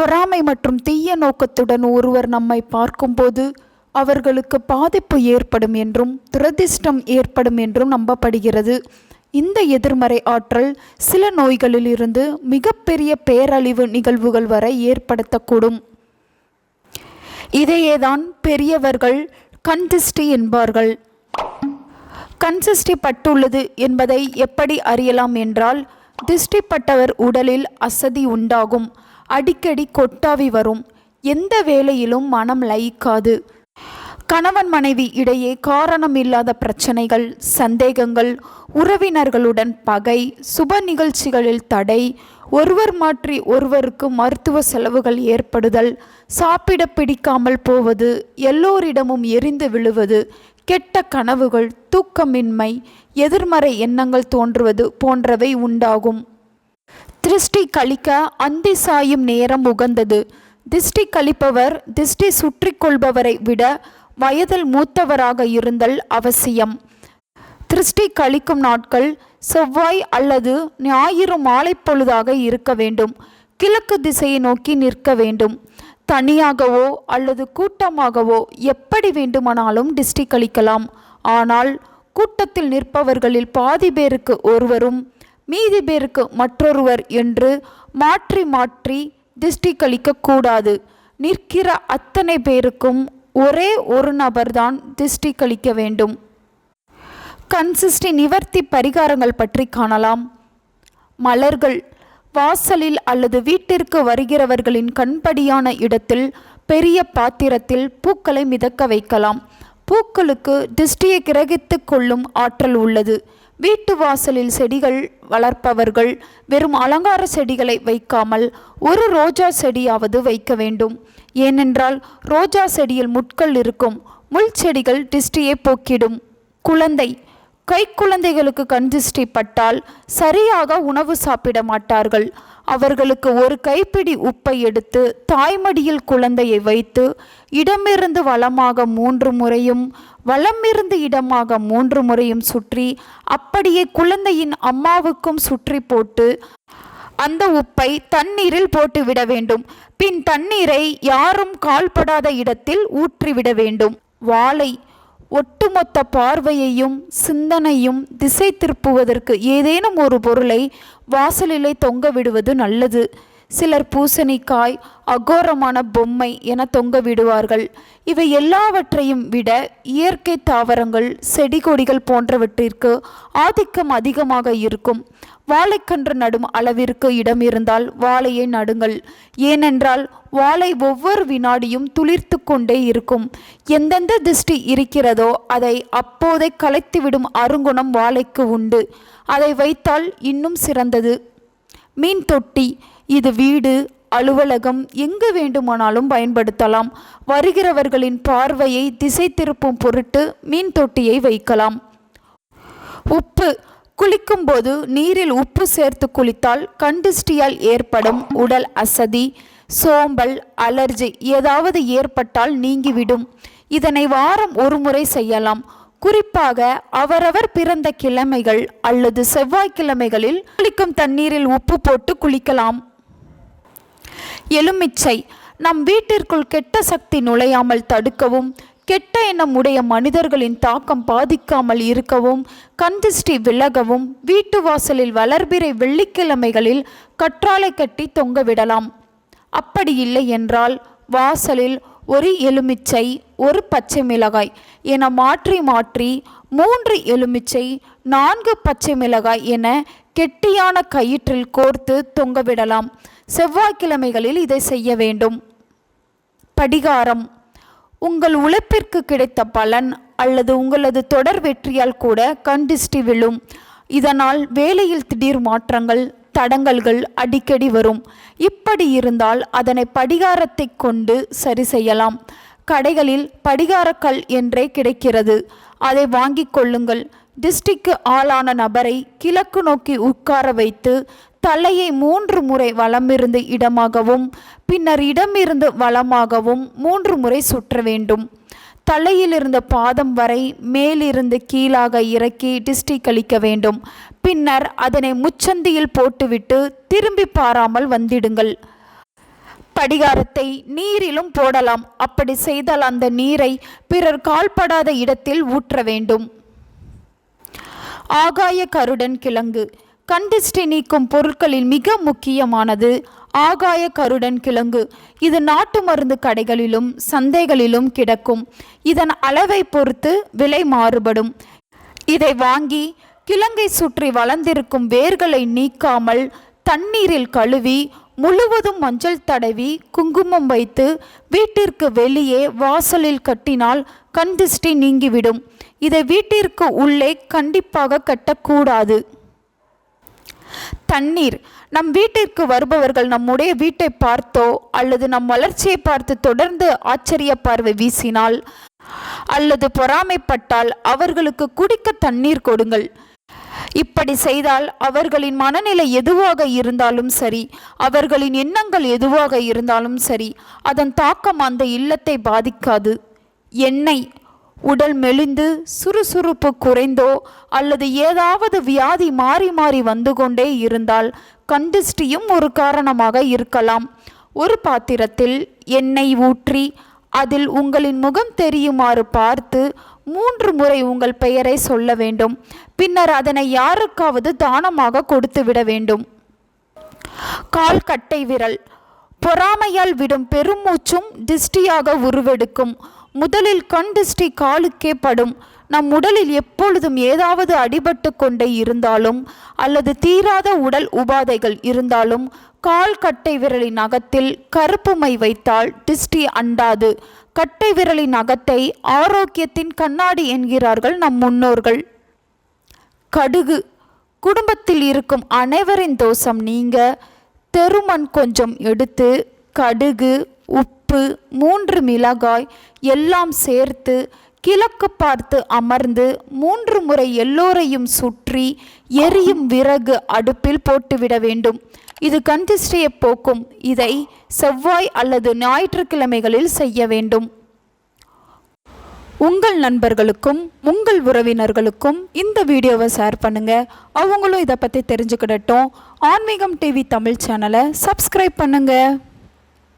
பொறாமை மற்றும் தீய நோக்கத்துடன் ஒருவர் நம்மை பார்க்கும்போது அவர்களுக்கு பாதிப்பு ஏற்படும் என்றும் துரதிர்ஷ்டம் ஏற்படும் என்றும் நம்பப்படுகிறது. இந்த எதிர்மறை ஆற்றல் சில நோய்களில் இருந்து மிகப்பெரிய பேரழிவு நிகழ்வுகள் வரை ஏற்படுத்தக்கூடும். இதையேதான் பெரியவர்கள் கண்திஷ்டி என்பார்கள். கன்சிஸ்டி பட்டுள்ளது என்பதை எப்படி அறியலாம் என்றால் திஷ்டிப்பட்டவர் உடலில் அசதி உண்டாகும். அடிக்கடி கொட்டாவி வரும். எந்த வேலையிலும் மனம் லயிக்காது. கணவன் மனைவி இடையே காரணமில்லாத பிரச்சனைகள் சந்தேகங்கள் உறவினர்களுடன் பகை சுப நிகழ்ச்சிகளில் தடை ஒருவர் மாற்றி ஒருவருக்கு மருத்துவ செலவுகள் ஏற்படுதல் சாப்பிட பிடிக்காமல் போவது எல்லோரிடமும் எரிந்து விழுவது கெட்ட கனவுகள் தூக்கமின்மை எதிர்மறை எண்ணங்கள் தோன்றுவது போன்றவை உண்டாகும். திருஷ்டி கழிக்க அந்தி சாயும் நேரம் உகந்தது. திருஷ்டி கழிப்பவர் திஷ்டி சுற்றி கொள்பவரை விட வயதில் மூத்தவராக இருந்தல் அவசியம். திருஷ்டி கழிக்கும் நாட்கள் செவ்வாய் அல்லது ஞாயிறு மாலை பொழுதாக இருக்க வேண்டும். கிழக்கு திசையை நோக்கி நிற்க வேண்டும். தனியாகவோ அல்லது கூட்டமாகவோ எப்படி வேண்டுமானாலும் திஷ்டி கழிக்கலாம். ஆனால் கூட்டத்தில் நிற்பவர்களில் பாதி பேருக்கு ஒருவரும் மீதி பேருக்கு மற்றொருவர் என்று மாற்றி மாற்றி திருஷ்டி கழிக்கக்கூடாது. நிற்கிற அத்தனை பேருக்கும் ஒரே ஒரு நபர்தான் திருஷ்டி கழிக்க வேண்டும். கன்சிஸ்டி நிவர்த்தி பரிகாரங்கள் பற்றி காணலாம். மலர்கள் வாசலில் அல்லது வீட்டிற்கு வருகிறவர்களின் கண்படியான இடத்தில் பெரிய பாத்திரத்தில் பூக்களை மிதக்க வைக்கலாம். பூக்களுக்கு திஷ்டியை கிரகித்து கொள்ளும் ஆற்றல் உள்ளது. வீட்டு வாசலில் செடிகள் வளர்ப்பவர்கள் வெறும் அலங்கார செடிகளை வைக்காமல் ஒரு ரோஜா செடியாவது வைக்க வேண்டும். ஏனென்றால் ரோஜா செடியில் முட்கள் இருக்கும் முள் செடிகள் டிஸ்டியை போக்கிடும். குழந்தை கைக்குழந்தைகளுக்கு கண் திருஷ்டி பட்டால் சரியாக உணவு சாப்பிட மாட்டார்கள். அவர்களுக்கு ஒரு கைப்பிடி உப்பை எடுத்து தாய்மடியில் குழந்தையை வைத்து இடமிருந்து வளமாக மூன்று முறையும் வலமிருந்து இடமாக மூன்று முறையும் சுற்றி அப்படியே குழந்தையின் அம்மாவுக்கும் சுற்றி போட்டு அந்த உப்பை தண்ணீரில் போட்டுவிட வேண்டும். பின் தண்ணீரை யாரும் கால்படாத இடத்தில் ஊற்றிவிட வேண்டும். வாழை ஒட்டுமொத்த பார்வையையும் சிந்தனையும் திசை திருப்புவதற்கு ஏதேனும் ஒரு பொருளை வாசலிலே தொங்க விடுவது நல்லது. சிலர் பூசணிக்காய் அகோரமான பொம்மை என தொங்க விடுவார்கள். இவை எல்லாவற்றையும் விட இயற்கை தாவரங்கள் செடி கொடிகள் போன்றவற்றிற்கு ஆதிக்கம் அதிகமாக இருக்கும். வாழைக்கன்று நடும் அளவிற்கு இடம் இருந்தால் வாழையை நடுங்கள். ஏனென்றால் வாழை ஒவ்வொரு வினாடியும் துளிர்த்து கொண்டே இருக்கும். எந்தெந்த திருஷ்டி இருக்கிறதோ அதை அப்போதே கலைத்துவிடும் அருங்குணம் வாழைக்கு உண்டு. அதை வைத்தால் இன்னும் சிறந்தது. மீன் தொட்டி இது வீடு அலுவலகம் எங்கு வேண்டுமானாலும் பயன்படுத்தலாம். வருகிறவர்களின் பார்வையை திசை திருப்பும் பொருட்டு மீன் தொட்டியை வைக்கலாம். உப்பு குளிக்கும்போது நீரில் உப்பு சேர்த்து குளித்தால் கண்டிஸ்டியால் ஏற்படும் உடல் அசதி சோம்பல் அலர்ஜி ஏதாவது ஏற்பட்டால் நீங்கிவிடும். இதனை வாரம் ஒரு முறை செய்யலாம். குறிப்பாக அவரவர் பிறந்த கிழமைகள் அல்லது செவ்வாய்க்கிழமைகளில் குளிக்கும் தண்ணீரில் உப்பு போட்டு குளிக்கலாம். எலுமிச்சை நம் வீட்டிற்குள் கெட்ட சக்தி நுழையாமல் தடுக்கவும் கெட்ட எண்ணம் உடைய மனிதர்களின் தாக்கம் பாதிக்காமல் இருக்கவும் கந்திஷ்டி விலகவும் வீட்டு வாசலில் வளர்பிறை வெள்ளிக்கிழமைகளில் கற்றாழை கட்டி தொங்கவிடலாம் அப்படி இல்லை என்றால் வாசலில் ஒரு எலுமிச்சை ஒரு பச்சை மிளகாய் என மாற்றி மாற்றி மூன்று எலுமிச்சை நான்கு பச்சை மிளகாய் என கெட்டியான கயிற்றில் கோர்த்து தொங்கவிடலாம் செவ்வாய்க்கிழமைகளில் இதை செய்ய வேண்டும். படிகாரம். உங்கள் உழைப்பிற்கு கிடைத்த பலன் அல்லது உங்களது தொடர் வெற்றியால் கூட கண்டிஷ்டி விழும். இதனால் வேலையில் திடீர் மாற்றங்கள் தடங்கல்கள் அடிக்கடி வரும். இப்படி இருந்தால் அதனை படிகாரத்தை கொண்டு சரி செய்யலாம். கடைகளில் படிகாரக்கல் என்றே கிடைக்கிறது. அதை வாங்கிக் கொள்ளுங்கள். டிஸ்டிக்கு ஆளான நபரை கிழக்கு நோக்கி உட்கார வைத்து தலையை மூன்று முறை வலமிருந்து இடமாகவும் பின்னர் இடமிருந்து வலமாகவும் மூன்று முறை சுற்ற வேண்டும். தலையிலிருந்த பாதம் வரை மேலிருந்து கீழாக இறக்கி டிஸ்டி கழிக்க வேண்டும். பின்னர் அதனை முச்சந்தியில் போட்டுவிட்டு திரும்பி பாராமல் வந்திடுங்கள். படிகாரத்தை நீரிலும் போடலாம். அப்படி செய்தால் அந்த நீரை பிறர் கால்படாத இடத்தில் ஊற்ற வேண்டும். ஆகாய கருடன் கிழங்கு. கண்டிஷ்டி நீக்கும் பொருட்களில் மிக முக்கியமானது ஆகாய கருடன் கிழங்கு. இது நாட்டு மருந்து கடைகளிலும் சந்தைகளிலும் கிடக்கும். இதன் அளவை பொறுத்து விலை மாறுபடும். இதை வாங்கி கிழங்கை சுற்றி வளர்ந்திருக்கும் வேர்களை நீக்காமல் தண்ணீரில் கழுவி முழுவதும் மஞ்சள் தடவி குங்குமம் வைத்து வீட்டிற்கு வெளியே வாசலில் கட்டினால் கண்திஷ்டி நீங்கிவிடும். இதை வீட்டிற்கு உள்ளே கண்டிப்பாக கட்டக்கூடாது. தண்ணீர். நம் வீட்டிற்கு வருபவர்கள் நம்முடைய வீட்டை பார்த்தோ அல்லது நம் வளர்ச்சியை பார்த்து தொடர்ந்து ஆச்சரிய பார்வை வீசினால் அல்லது பொறாமைப்பட்டால் அவர்களுக்கு குடிக்க தண்ணீர் கொடுங்கள். இப்படி செய்தால் அவர்களின் மனநிலை எதுவாக இருந்தாலும் சரி அவர்களின் எண்ணங்கள் எதுவாக இருந்தாலும் சரி அதன் தாக்கம் அந்த இல்லத்தை பாதிக்காது. எண்ணெய் உடல் மெலிந்து சுறுசுறுப்பு குறைந்தோ அல்லது ஏதாவது வியாதி மாறி மாறி வந்து கொண்டே இருந்தால் கண்டிஷ்டியும் ஒரு காரணமாக இருக்கலாம். ஒரு பாத்திரத்தில் எண்ணெய் ஊற்றி அதில் உங்களின் முகம் தெரியுமாறு பார்த்து மூன்று முறை உங்கள் பெயரை சொல்ல வேண்டும். பின்னர் அதனை யாருக்காவது தானமாக கொடுத்து விட வேண்டும். கால் கட்டை விரல். பொறாமையால் விடும் பெருமூச்சும் திஷ்டியாக உருவெடுக்கும். முதலில் கண் திருஷ்டி காலுக்கே படும். நம் உடலில் எப்பொழுதும் ஏதாவது அடிபட்டு கொண்டே இருந்தாலும் அல்லது தீராத உடல் உபாதைகள் இருந்தாலும் கால் கட்டை விரலின் அகத்தில் கருப்பு மை வைத்தால் டிஸ்டி அண்டாது. கட்டை விரலின் அகத்தை ஆரோக்கியத்தின் கண்ணாடி என்கிறார்கள் நம் முன்னோர்கள். கடுகு. குடும்பத்தில் இருக்கும் அனைவரின் தோஷம் நீங்க. தெருமண் கொஞ்சம் எடுத்து கடுகு உப்பு மூன்று மிளகாய் எல்லாம் சேர்த்து கிழக்கு பார்த்து அமர்ந்து மூன்று முறை எல்லோரையும் சுற்றி எரியும் விறகு அடுப்பில் போட்டுவிட வேண்டும். இது கந்திஷ்டியை போக்கும். இதை செவ்வாய் அல்லது ஞாயிற்றுக்கிழமைகளில் செய்ய வேண்டும். உங்கள் நண்பர்களுக்கும் உங்கள் உறவினர்களுக்கும் இந்த வீடியோவை ஷேர் பண்ணுங்க. அவங்களும் இதை பற்றி தெரிஞ்சுக்கிடட்டும். ஆன்மீகம் டிவி தமிழ் சேனலை சப்ஸ்கிரைப் பண்ணுங்கள்